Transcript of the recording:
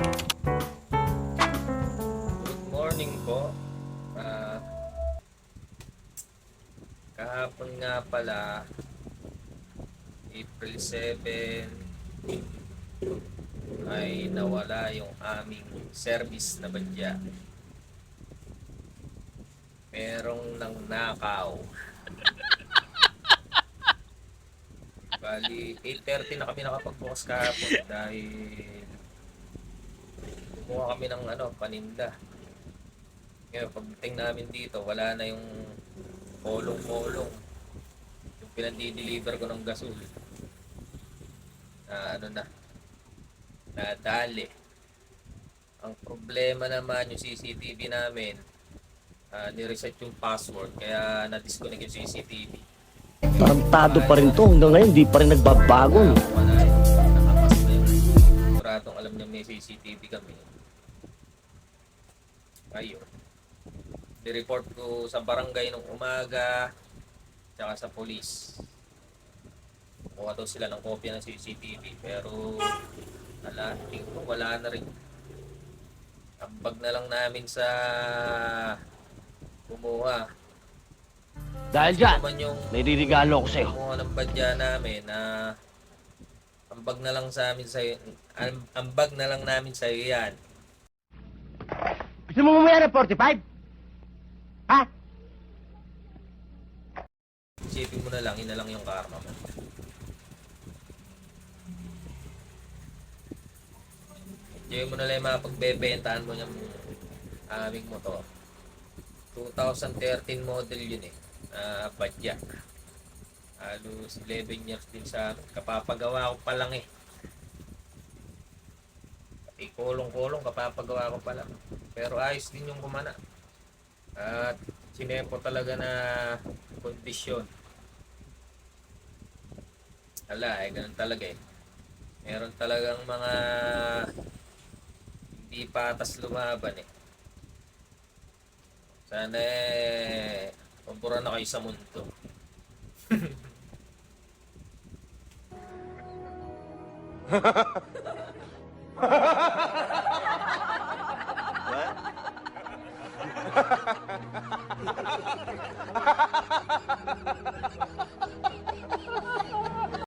Good morning po. Ah, kahapon nga pala, April 7, ay nawala yung aming service na badya. Merong nang nakaw. Bali, 8.30 na kami nakapagbukas kahapon dahil kumuha kami ng ano, paninda. Ngayon, pagdating namin dito, wala na yung kolong-kolong. Yung pinandi-deliver ko ng gasol. Na ano na, nadali. Ang problema naman yung CCTV namin, ah, nireset yung password, kaya na-disconnect yung CCTV. Tarantado pa rin to. Hanggang ngayon, di pa rin nagbabago. Wala, wala. Nakapas na yun. Siguradong alam niya may CCTV kami. Ayun. Ni-report ko sa barangay nung umaga, tsaka sa police. Kuha daw sila ng kopya ng CCTV, pero wala, tingin ko wala na rin. Ambag na lang namin sa kumuha. Dahil Ito dyan, naman yung nairirigalo ko sa'yo. kumuha ng badya namin na ambag na lang sa amin sa am- ambag na lang namin sa yan. Gusto mo mamaya ng 45? Ha? Isipin mo na lang, ina lang yung karma mo. Enjoy mo na lang yung mga pagbebentahan mo yung aming motor. 2013 model yun eh. Uh, badya. Halos 11 years din sa. Kapapagawa ko pa lang eh. Pati kulong-kulong kapapagawa ko pa lang. Pero ayos din yung kumana. At sinepo talaga na kondisyon. Ala, eh, ganun talaga eh. Meron talagang mga hindi patas lumaban eh. Sana eh, pabura na kayo sa mundo. what?